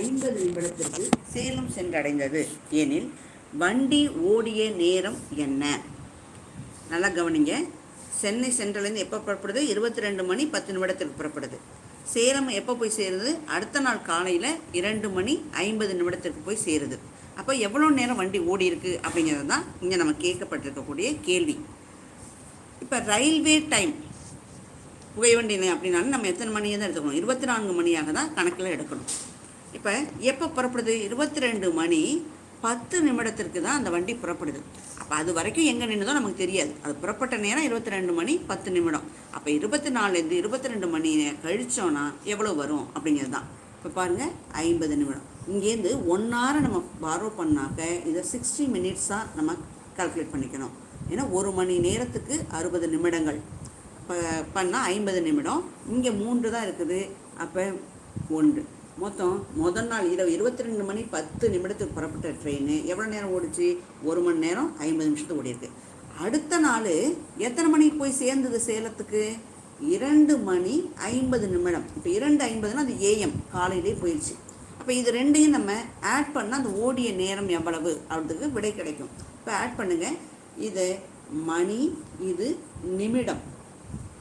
ஐம்பது நிமிடத்திற்கு சேலம் சென்றடைந்தது. எனில் வண்டி ஓடிய நேரம் என்ன? நல்லா கவனிங்க. சென்னை சென்ட்ரலேருந்து எப்போ புறப்படுது? இருபத்தி ரெண்டு மணி பத்து நிமிடத்துக்கு புறப்படுது. சேலம் எப்போ போய் சேருது? அடுத்த நாள் காலையில் இரண்டு மணி ஐம்பது நிமிடத்திற்கு போய் சேருது. அப்போ எவ்வளோ நேரம் வண்டி ஓடி இருக்கு அப்படிங்கிறது தான் இங்கே நம்ம கேட்கப்பட்டிருக்கக்கூடிய கேள்வி. இப்போ ரயில்வே டைம். புகை வண்டி அப்படின்னாலும் நம்ம எத்தனை மணியை தான் எடுத்துக்கணும்? இருபத்தி நான்கு மணியாக தான் கணக்கில் எடுக்கணும். இப்போ எப்போ புறப்படுது? இருபத்தி ரெண்டு மணி பத்து நிமிடத்திற்கு தான் அந்த வண்டி புறப்படுது. அப்போ அது வரைக்கும் எங்கே நின்றுதோ நமக்கு தெரியாது. அது புறப்பட்ட நேரம் இருபத்தி ரெண்டு மணி பத்து நிமிடம். அப்போ இருபத்தி நாலுலேருந்து இருபத்தி ரெண்டு மணி கழிச்சோன்னா எவ்வளோ வரும்? அப்படிங்கிறது தான். இப்போ பாருங்கள் ஐம்பது நிமிடம். இங்கேருந்து ஒன் ஹாரை நம்ம பாரோ பண்ணாக்க இதை சிக்ஸ்டி மினிட்ஸாக நம்ம கால்குலேட் பண்ணிக்கணும். ஏன்னா ஒரு மணி நேரத்துக்கு அறுபது நிமிடங்கள். இப்போ பண்ணால் ஐம்பது நிமிடம். இங்கே மூன்று தான் இருக்குது. அப்போ ஒன்று. மொத்தம் முதல் நாள் இரவு இருபத்தி ரெண்டு மணி பத்து நிமிடத்துக்கு புறப்பட்ட ட்ரெயின். எவ்வளோ நேரம் ஓடிச்சு? ஒரு மணி நேரம் ஐம்பது நிமிஷத்துக்கு ஓடிருக்கு அடுத்த நாள் எத்தனை மணிக்கு போய் சேர்ந்தது சேலத்துக்கு? இரண்டு மணி ஐம்பது நிமிடம். இப்போ இரண்டு ஐம்பதுனா அது ஏஎம். காலையிலே போயிடுச்சு அப்போ இது ரெண்டையும் நம்ம ஆட் பண்ணால் அந்த ஓடிய நேரம் எவ்வளவு அப்படின்றதுக்கு விடை கிடைக்கும். இப்போ ஆட் பண்ணுங்கள் இது மணி இது நிமிடம்.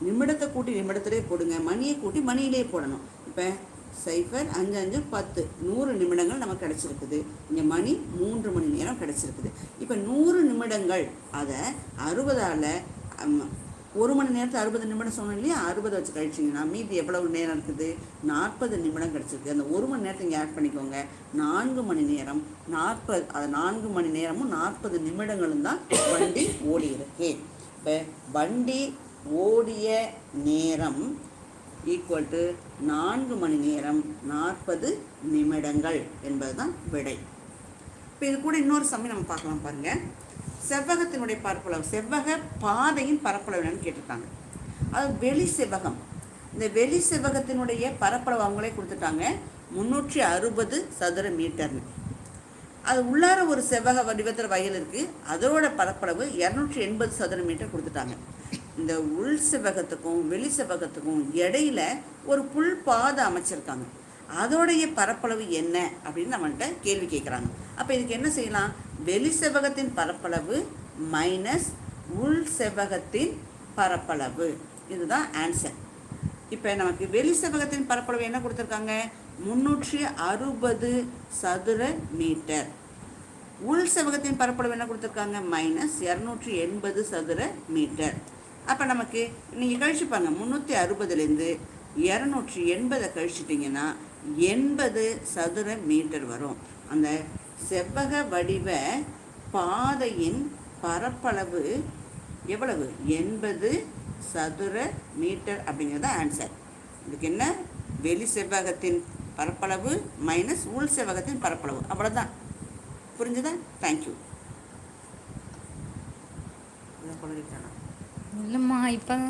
நிமிடத்தை கூட்டி நிமிடத்திலே போடுங்க. மணியை கூட்டி மணியிலே போடணும். இப்போ சைஃபர் அஞ்சு அஞ்சு பத்து. நூறு நிமிடங்கள் நமக்கு கிடச்சிருக்குது. இங்கே மணி மூன்று மணி நேரம் கிடச்சிருக்குது. இப்போ நூறு நிமிடங்கள் அதை அறுபதால் ஒரு மணி நேரத்தை அறுபது நிமிடம் சொன்னோம் இல்லையா? அறுபது வச்சு கழிச்சிங்கன்னா மீதி எவ்வளவு நேரம் இருக்குது? நாற்பது நிமிடம் கிடச்சிருக்கு. அந்த ஒரு மணி நேரத்தை இங்கே ஆட் பண்ணிக்கோங்க. நான்கு மணி நேரம் நாற்பது அது நான்கு மணி நேரமும் நாற்பது நிமிடங்களும் தான் வண்டி ஓடி இருக்கு இப்போ வண்டி ஓடிய நேரம் ஈக்குவல் டு நான்கு மணி நேரம் நாற்பது நிமிடங்கள் என்பது தான் விடை. இப்போ இது கூட இன்னொரு சமயம் நம்ம பார்க்கலாம் பாருங்க. செவ்வகத்தினுடைய பரப்பளவு செவ்வக பாதையின் பரப்பளவு என்னன்னு கேட்டிருக்காங்க. அது வெளி செவ்வகம். இந்த வெளி செவ்வகத்தினுடைய பரப்பளவு அவங்களே கொடுத்துட்டாங்க. முந்நூற்றி அறுபது சதுர மீட்டர்னு. அது உள்ளார ஒரு செவ்வக வடிவத்தில் வயல் இருக்குது அதோட பரப்பளவு இரநூற்றி எண்பது சதுர மீட்டர் கொடுத்துட்டாங்க. இந்த உள் செவ்வகத்துக்கும் வெளி செவ்வகத்துக்கும் இடையில ஒரு புல் பாதை அமைச்சிருக்காங்க. அதோடைய பரப்பளவு என்ன அப்படின்னு நம்மள்கிட்ட கேள்வி கேட்குறாங்க. அப்போ இதுக்கு என்ன செய்யலாம்? வெளி செவ்வகத்தின் பரப்பளவு மைனஸ் உள் செவ்வகத்தின் பரப்பளவு. இதுதான் ஆன்சர் இப்போ நமக்கு வெளி செவ்வகத்தின் பரப்பளவு என்ன கொடுத்துருக்காங்க? முந்நூற்றி அறுபது சதுர மீட்டர். உள் செவ்வகத்தின் பரப்பளவு என்ன கொடுத்துருக்காங்க? மைனஸ் இரநூற்றி எண்பது சதுர மீட்டர். அப்போ நமக்கு நீங்கள் கழிச்சு பாருங்க முந்நூற்றி அறுபதுலேருந்து இரநூற்றி எண்பதை கழிச்சிட்டிங்கன்னா எண்பது சதுர மீட்டர் வரும். அந்த செவ்வக வடிவ பாதையின் பரப்பளவு எவ்வளவு? எண்பது சதுர மீட்டர் அப்படிங்கிறது ஆன்சர் இதுக்கு என்ன? வெளி செவ்வகத்தின் பரப்பளவு மைனஸ் உள் செவ்வகத்தின் பரப்பளவு. அவ்வளோதான் புரிஞ்சுதா? தேங்க்யூ இதை ഇല്ലമ്മ ഇപ്പം